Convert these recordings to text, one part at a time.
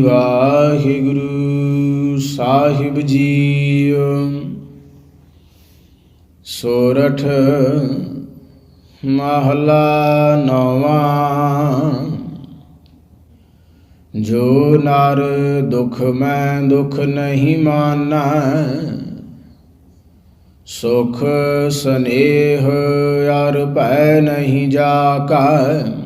ਵਾਹਿਗੁਰੂ ਸਾਹਿਬ ਜੀ ਸੋਰਠ ਮਹਲਾ ਨਵਾਂ। ਜੋ ਨਰ ਦੁਖ ਮੈਂ ਦੁਖ ਨਹੀਂ ਮਾਨਾ, ਸੁਖ ਸਨੇਹ ਯਾਰ ਭੈ ਨਹੀਂ ਜਾਕੈ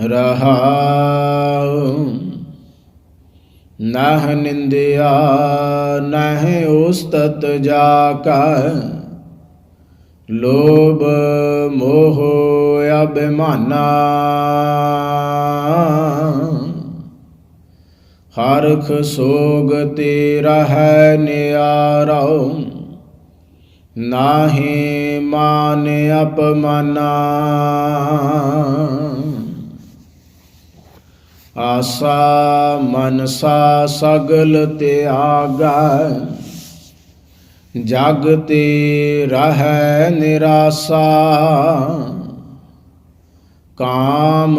ਰਹਾਉ। ਨਹ ਨਿੰਦਿਆ, ਨਹ ਉਸਤਤ ਜਾ ਕਾ ਲੋਭ ਮੋਹ ਅਭਿਮਾਨਾ। ਹਰਖ ਸੋਗ ਤੇ ਰਹਿ ਨਿਆਰਉ ਨਾਹੀ ਮਾਨ ਅਪਮਾਨਾ। ਆਸਾ ਮਨਸਾ ਸਗਲ ਤਿਆਗਾ। ਜਗ ਤੇ ਰਹਿ ਨਿਰਾਸਾ। ਕਾਮ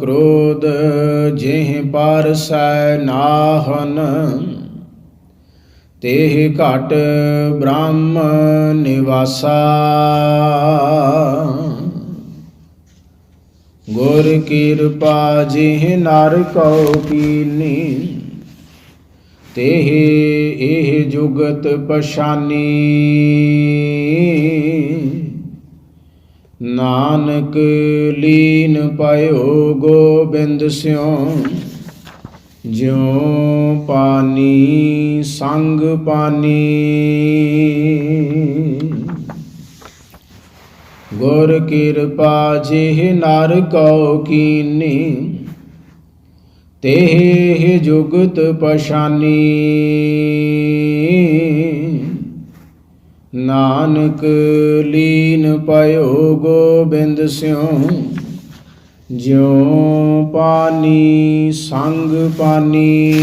ਕ੍ਰੋਧ ਜਿਹ ਪਰ ਸੈ ਨਾਹਨ। ਤੇਹ ਘਟ ਬ੍ਰਹਮ ਨਿਵਾਸਾ। ਗੁਰ ਕਿਰਪਾ ਜਿਹ ਨਰ ਕਉ ਕੀਨੀ ਤੇਹ ਇਹ ਜੁਗਤ ਪਛਾਨੀ। ਨਾਨਕ ਲੀਨ ਪਇਓ ਗੋਬਿੰਦ ਸਿਉ, ਜਿਉ ਪਾਨੀ ਸੰਗ ਪਾਨੀ। ਗੁਰ ਕਿਰਪਾ ਜਿਹ ਨਰ ਕਉ ਕੀਨੀ, ਤੇਹ ਜੁਗਤ ਪਛਾਨੀ। ਨਾਨਕ ਲੀਨ ਪਇਓ ਗੋਬਿੰਦ ਸਿਉ, ਜਿਉ ਪਾਨੀ ਸੰਗ ਪਾਨੀ।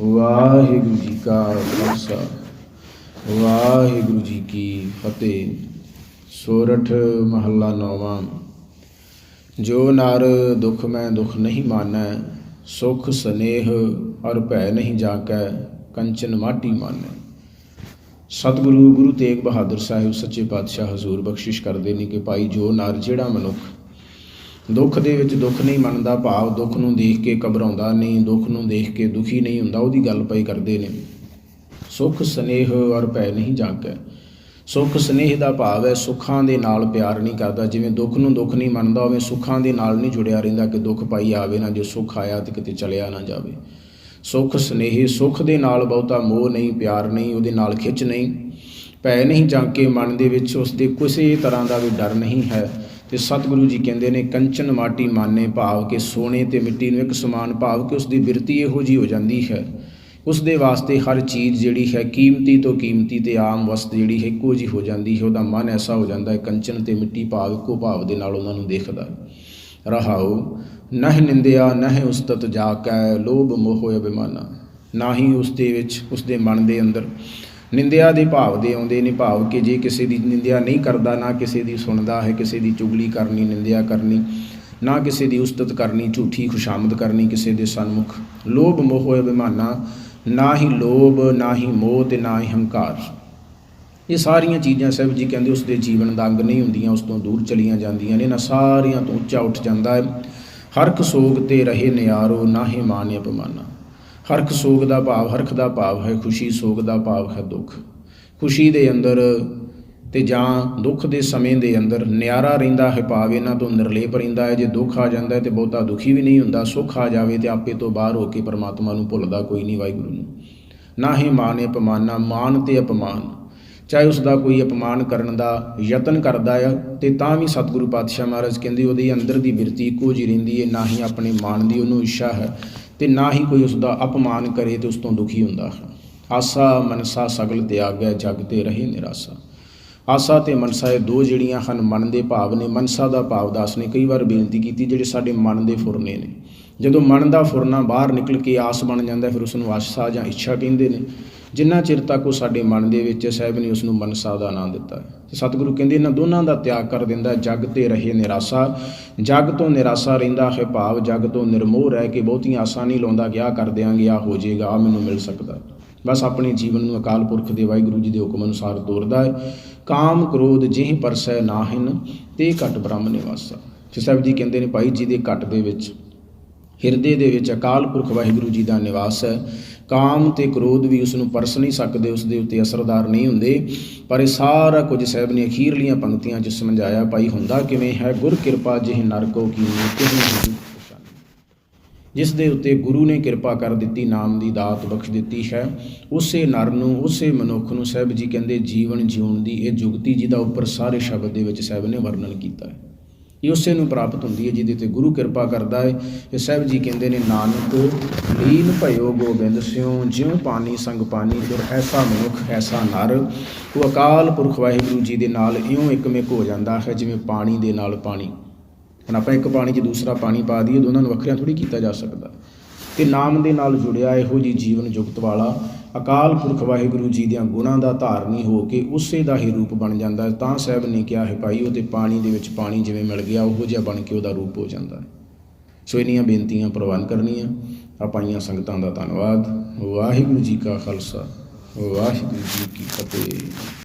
ਵਾਹਿਗੁਰੂ ਜੀ ਕਾ ਖਾਲਸਾ। ਵਾਹਿਗੁਰੂ ਜੀ ਕੀ ਫਤਿਹ। ਸੋਰਠ ਮਹੱਲਾ ਨੌਵਾਂ। ਜੋ ਨਰ ਦੁਖ ਮੈਂ ਦੁਖ ਨਹੀਂ ਮਾਨੈ, ਸੁਖ ਸਨੇਹ ਅਰ ਭੈ ਨਹੀਂ ਜਾਕੈ, ਕੰਚਨ ਮਾਟੀ ਮਾਨੈ। ਸਤਿਗੁਰੂ ਗੁਰੂ ਤੇਗ ਬਹਾਦਰ ਸਾਹਿਬ ਸੱਚੇ ਪਾਤਸ਼ਾਹ ਹਜ਼ੂਰ ਬਖਸ਼ਿਸ਼ ਕਰਦੇ ਨੇ ਕਿ ਭਾਈ ਜੋ ਨਰ ਜਿਹੜਾ ਮਨੁੱਖ ਦੁੱਖ ਦੇ ਵਿੱਚ ਦੁੱਖ ਨਹੀਂ ਮੰਨਦਾ, ਭਾਵ ਦੁੱਖ ਨੂੰ ਦੇਖ ਕੇ ਘਬਰਾਉਂਦਾ ਨਹੀਂ, ਦੁੱਖ ਨੂੰ ਦੇਖ ਕੇ ਦੁਖੀ ਨਹੀਂ ਹੁੰਦਾ, ਉਹਦੀ ਗੱਲ ਪਈ ਕਰਦੇ ਨੇ। ਸੁਖ, ਸਨੇਹ ਔਰ ਭੈ ਨਹੀਂ ਜਾਗੈ। ਸੁਖ, ਸਨੇਹ ਦਾ ਭਾਵ ਹੈ ਸੁੱਖਾਂ ਦੇ ਨਾਲ ਪਿਆਰ ਨਹੀਂ ਕਰਦਾ। ਜਿਵੇਂ ਦੁੱਖ ਨੂੰ ਦੁੱਖ ਨਹੀਂ ਮੰਨਦਾ, ਉਵੇਂ ਸੁੱਖਾਂ ਦੇ ਨਾਲ ਨਹੀਂ ਜੁੜਿਆ ਰਹਿੰਦਾ ਕਿ ਦੁੱਖ ਪਾਈ ਆਵੇ ਨਾ, ਜੇ ਸੁੱਖ ਆਇਆ ਤੇ ਕਿਤੇ ਚਲਿਆ ਨਾ ਜਾਵੇ। ਸੁਖ, ਸਨੇਹ ਸੁਖ ਦੇ ਨਾਲ ਬਹੁਤਾ ਮੋਹ ਨਹੀਂ, ਪਿਆਰ ਨਹੀਂ, ਉਹਦੇ ਨਾਲ ਖਿੱਚ ਨਹੀਂ। ਭੈ ਨਹੀਂ ਜਾਂਕੇ ਮਨ ਦੇ ਵਿੱਚ ਉਸ ਦੇ ਕਿਸੇ ਤਰ੍ਹਾਂ ਦਾ ਵੀ ਡਰ ਨਹੀਂ ਹੈ। ਤੇ ਸਤਿਗੁਰੂ ਜੀ ਕਹਿੰਦੇ ਨੇ, ਕੰਚਨ ਮਾਟੀ ਮਾਨੇ ਭਾਵ ਕਿ ਸੋਨੇ ਤੇ ਮਿੱਟੀ ਨੂੰ ਇੱਕ ਸਮਾਨ ਭਾਵ ਕਿ ਉਸ ਦੀ ਬਿਰਤੀ ਇਹੋ ਜੀ ਹੋ ਜਾਂਦੀ ਹੈ। ਉਸ ਦੇ ਵਾਸਤੇ ਹਰ ਚੀਜ਼ ਜਿਹੜੀ ਹੈ ਕੀਮਤੀ ਤੋਂ ਕੀਮਤੀ ਤੇ ਆਮ ਵਸਤ ਜਿਹੜੀ ਹੈ ਇੱਕੋ ਜੀ ਹੋ ਜਾਂਦੀ ਹੈ। ਉਹਦਾ ਮਨ ਐਸਾ ਹੋ ਜਾਂਦਾ ਹੈ, ਕੰਚਨ ਤੇ ਮਿੱਟੀ ਭਾਵ ਇੱਕੋ ਭਾਵ ਦੇ ਨਾਲ ਉਹਨਾਂ ਨੂੰ ਦੇਖਦਾ ਹੈ। ਰਹਾਉ, ਨਹਿ ਨਿੰਦਿਆ, ਨਹਿ ਉਸਤਤ ਜਾ ਕੈ ਲੋਭ ਮੋਹ ਅਭਿਮਾਨਾ। ਨਾ ਹੀ ਉਸ ਦੇ ਵਿੱਚ ਉਸ ਦੇ ਮਨ ਦੇ ਅੰਦਰ ਨਿੰਦਿਆ ਦੇ ਭਾਵ ਦੇ ਆਉਂਦੇ ਨੇ। ਭਾਵ ਕਿ ਜੇ ਕਿਸੇ ਦੀ ਨਿੰਦਿਆ ਨਹੀਂ ਕਰਦਾ, ਨਾ ਕਿਸੇ ਦੀ ਸੁਣਦਾ ਹੈ, ਕਿਸੇ ਦੀ ਚੁਗਲੀ ਕਰਨੀ, ਨਿੰਦਿਆ ਕਰਨੀ ਨਾ ਕਿਸੇ ਦੀ ਉਸਤਤ ਕਰਨੀ, ਝੂਠੀ ਖੁਸ਼ਾਮਦ ਕਰਨੀ ਕਿਸੇ ਦੇ ਸਨਮੁਖ। ਲੋਭ ਮੋਹ ਅਭਿਮਾਨਾ, ਨਾ ਹੀ ਲੋਭ, ਨਾ ਹੀ ਮੋਹ ਤੇ ਨਾ ਹੀ ਹੰਕਾਰ। ਇਹ ਸਾਰੀਆਂ ਚੀਜ਼ਾਂ ਸਾਹਿਬ ਜੀ ਕਹਿੰਦੇ ਉਸ ਦੇ ਜੀਵਨ ਦਾ ਅੰਗ ਨਹੀਂ ਹੁੰਦੀਆਂ, ਉਸ ਤੋਂ ਦੂਰ ਚਲੀਆਂ ਜਾਂਦੀਆਂ ਨੇ ਇਹਨਾਂ ਸਾਰੀਆਂ ਤੋਂ ਉੱਚਾ ਉੱਠ ਜਾਂਦਾ ਹੈ। ਹਰਖ ਸੋਗ ਤੇ ਰਹੇ ਨਿਆਰੋ ਨਾਹੀ ਮਾਨ ਅਪਮਾਨਾ। ਹਰਖ ਸੋਗ ਦਾ ਭਾਵ ਹਰਖ ਦਾ ਭਾਵ ਹੈ ਖੁਸ਼ੀ, ਸੋਗ ਦਾ ਭਾਵ ਹੈ ਦੁੱਖ। ਖੁਸ਼ੀ ਦੇ ਅੰਦਰ ਤੇ ਜਾਂ ਦੁੱਖ ਦੇ ਸਮੇਂ ਦੇ ਅੰਦਰ ਨਿਆਰਾ ਰਹਿੰਦਾ ਹੈ, ਭਾਵ ਇਹਨਾਂ ਤੋਂ ਨਿਰਲੇਪ ਰਹਿੰਦਾ ਹੈ, ਜੇ ਦੁੱਖ ਆ ਜਾਂਦਾ ਹੈ ਤੇ ਬਹੁਤਾ ਦੁਖੀ ਵੀ ਨਹੀਂ ਹੁੰਦਾ, ਸੁੱਖ ਆ ਜਾਵੇ ਤੇ ਆਪੇ ਤੋਂ ਬਾਹਰ ਹੋ ਕੇ ਪਰਮਾਤਮਾ ਨੂੰ ਭੁੱਲਦਾ ਕੋਈ ਨਹੀਂ, ਵਾਹਿਗੁਰੂ ਨੂੰ। ਨਾ ਹੀ ਮਾਨ ਅਪਮਾਨਾ ਮਾਨ ਤੇ ਅਪਮਾਨ। ਚਾਹੇ ਉਸ ਦਾ ਕੋਈ ਅਪਮਾਨ ਕਰਨ ਦਾ ਯਤਨ ਕਰਦਾ ਆ, ਤੇ ਤਾਂ ਵੀ ਸਤਿਗੁਰੂ ਪਾਤਸ਼ਾਹ ਮਹਾਰਾਜ ਕਹਿੰਦੇ ਉਹਦੇ ਅੰਦਰ ਦੀ ਬਿਰਤੀ ਇੱਕੋ ਜਿਹੀ ਰਹਿੰਦੀ ਹੈ ਨਾ ਹੀ ਆਪਣੇ ਮਾਣ ਦੀ ਉਹਨੂੰ ਇੱਛਾ ਹੈ, ਤੇ ਨਾ ਹੀ ਕੋਈ ਉਸ ਦਾ ਅਪਮਾਨ ਕਰੇ ਤੇ ਉਸ ਤੋਂ ਦੁਖੀ ਹੁੰਦਾ ਹੈ। ਆਸਾ ਮਨਸਾ ਸਗਲ ਤਿਆਗੈ ਜਗ ਤੇ ਰਹੇ ਨਿਰਾਸਾ। ਆਸਾ ਤੇ ਮਨਸਾ ਇਹ ਦੋ ਜਿਹੜੀਆਂ ਹਨ ਮਨ ਦੇ ਭਾਵ ਨੇ ਮਨਸਾ ਦਾ ਭਾਵ ਦਾਸ ਨੇ ਕਈ ਵਾਰ ਬੇਨਤੀ ਕੀਤੀ ਜਿਹੜੇ ਸਾਡੇ ਮਨ ਦੇ ਫੁਰਨੇ ਨੇ। ਜਦੋਂ ਮਨ ਦਾ ਫੁਰਨਾ ਬਾਹਰ ਨਿਕਲ ਕੇ ਆਸ ਬਣ ਜਾਂਦਾ ਫਿਰ ਉਸ ਨੂੰ ਆਸਾ ਜਾਂ ਇੱਛਾ ਕਹਿੰਦੇ ਨੇ। ਜਿੰਨਾ ਚਿਰ ਤੱਕ ਉਹ ਸਾਡੇ ਮਨ ਦੇ ਵਿੱਚ ਹੈ, ਸਾਹਿਬ ਨੇ ਉਸ ਨੂੰ ਮਨਸਾ ਦਾ ਨਾਂ ਦਿੱਤਾ ਹੈ। ਤੇ ਸਤਿਗੁਰੂ ਕਹਿੰਦੇ ਇਹਨਾਂ ਦੋਨਾਂ ਦਾ ਤਿਆਗ ਕਰ ਦਿੰਦਾ ਹੈ, ਜਗ ਤੇ ਰਹੇ ਨਿਰਾਸਾ। ਜਗ ਤੋਂ ਨਿਰਾਸਾ ਰਹਿੰਦਾ ਹੈ ਭਾਵ ਜਗ ਤੋਂ ਨਿਰਮੋਹ ਰਹਿ ਕੇ ਬਹੁਤੀਆਂ ਆਸਾਂ ਨਹੀਂ ਲਾਉਂਦਾ ਗਿਆ ਕਰ ਦਿਆਂਗੇ ਆ ਹੋ ਜਾਏਗਾ ਆ ਮੈਨੂੰ ਮਿਲ ਸਕਦਾ। ਬਸ ਆਪਣੇ ਜੀਵਨ ਨੂੰ ਅਕਾਲ ਪੁਰਖ ਦੇ ਵਾਹਿਗੁਰੂ ਜੀ ਦੇ ਹੁਕਮ ਅਨੁਸਾਰ ਤੋਰਦਾ ਹੈ। ਕਾਮ ਕ੍ਰੋਧ ਜਿਹ ਪਰਸੈ ਨਾਹਿਨ, ਤੇ ਘਟ ਬ੍ਰਹਮ ਨਿਵਾਸਾ। ਤੇ ਸਾਹਿਬ ਜੀ ਕਹਿੰਦੇ ਨੇ ਭਾਈ ਜੀ ਦੇ ਘਟ ਦੇ ਵਿੱਚ, ਹਿਰਦੇ ਦੇ ਵਿੱਚ ਅਕਾਲ ਪੁਰਖ ਵਾਹਿਗੁਰੂ ਜੀ ਦਾ ਨਿਵਾਸ ਹੈ। ਕਾਮ ਤੇ ਕ੍ਰੋਧ ਵੀ ਉਸ ਨੂੰ ਪਰਸ ਨਹੀਂ ਸਕਦੇ ਉਸ ਦੇ ਉੱਤੇ ਅਸਰਦਾਰ ਨਹੀਂ ਹੁੰਦੇ। ਪਰ ਇਹ ਸਾਰਾ ਕੁਝ ਸਾਹਿਬ ਨੇ ਅਖੀਰਲੀਆਂ ਪੰਕਤੀਆਂ 'ਚ ਸਮਝਾਇਆ, ਭਾਈ ਹੁੰਦਾ ਕਿਵੇਂ ਹੈ? ਗੁਰ ਕਿਰਪਾ ਜਿਹ ਨਰਕੋ ਕੀ ਕੀਨੀ ਨਹੀਂ ਪਛਾਨੀ ਜਿਸ ਦੇ ਉੱਤੇ ਗੁਰੂ ਨੇ ਕਿਰਪਾ ਕਰ ਦਿੱਤੀ, ਨਾਮ ਦੀ ਦਾਤ ਬਖਸ਼ ਦਿੱਤੀ ਹੈ। ਉਸੇ ਨਰ ਨੂੰ, ਉਸੇ ਮਨੁੱਖ ਨੂੰ ਸਾਹਿਬ ਜੀ ਕਹਿੰਦੇ ਜੀਵਨ ਜਿਉਣ ਦੀ ਇਹ ਜੁਗਤੀ ਜਿਹਦਾ ਉੱਪਰ ਸਾਰੇ ਸ਼ਬਦ ਦੇ ਵਿੱਚ ਸਾਹਿਬ ਨੇ ਵਰਣਨ ਕੀਤਾ ਹੈ। ਇਹ ਉਸੇ ਨੂੰ ਪ੍ਰਾਪਤ ਹੁੰਦੀ ਹੈ ਜਿਹਦੇ ਤੇ ਗੁਰੂ ਕਿਰਪਾ ਕਰਦਾ ਹੈ। ਇਹ ਸਾਹਿਬ ਜੀ ਕਹਿੰਦੇ ਨੇ, ਨਾਨਕ, ਲੀਨ ਭਇਓ ਗੋਬਿੰਦ ਸਿਉ, ਜਿਉ ਪਾਣੀ ਸੰਗ ਪਾਣੀ ਫਿਰ ਐਸਾ ਮਨੁੱਖ, ਐਸਾ ਨਰ। ਉਹ ਅਕਾਲ ਪੁਰਖ ਵਾਹਿਗੁਰੂ ਜੀ ਦੇ ਨਾਲ ਇਉਂ ਇੱਕਮਿਕ ਹੋ ਜਾਂਦਾ ਹੈ, ਜਿਵੇਂ ਪਾਣੀ ਦੇ ਨਾਲ ਪਾਣੀ। ਹੁਣ ਆਪਾਂ ਇੱਕ ਪਾਣੀ 'ਚ ਦੂਸਰਾ ਪਾਣੀ ਪਾ ਦਈਏ, ਦੋਨਾਂ ਨੂੰ ਵੱਖਰਿਆਂ ਥੋੜੀ ਕੀਤਾ ਜਾ ਸਕਦਾ। ਤੇ ਨਾਮ ਦੇ ਨਾਲ ਜੁੜਿਆ ਇਹੋ ਜੀ ਜੀਵਨ ਜੁਗਤ ਵਾਲਾ ਅਕਾਲ ਪੁਰਖ ਵਾਹਿਗੁਰੂ ਜੀ ਦੀਆਂ ਗੁਣਾਂ ਦਾ ਧਾਰਨੀ ਹੋ ਕੇ ਉਸੇ ਦਾ ਹੀ ਰੂਪ ਬਣ ਜਾਂਦਾ ਤਾਂ ਸਾਹਿਬ ਨੇ ਕਿਹਾ ਹੈ, ਭਾਈ ਉਹਦੇ ਪਾਣੀ ਦੇ ਵਿੱਚ ਪਾਣੀ ਜਿਵੇਂ ਮਿਲ ਗਿਆ, ਉਹੋ ਜਿਹਾ ਬਣ ਕੇ ਉਹਦਾ ਰੂਪ ਹੋ ਜਾਂਦਾ ਹੈ। ਸੋ ਇੰਨੀਆਂ ਬੇਨਤੀਆਂ ਪ੍ਰਵਾਨ ਕਰਨੀਆਂ। ਆਪਾਈਆਂ ਸੰਗਤਾਂ ਦਾ ਧੰਨਵਾਦ। ਵਾਹਿਗੁਰੂ ਜੀ ਕਾ ਖਾਲਸਾ, ਵਾਹਿਗੁਰੂ ਜੀ ਕੀ ਫਤਿਹ।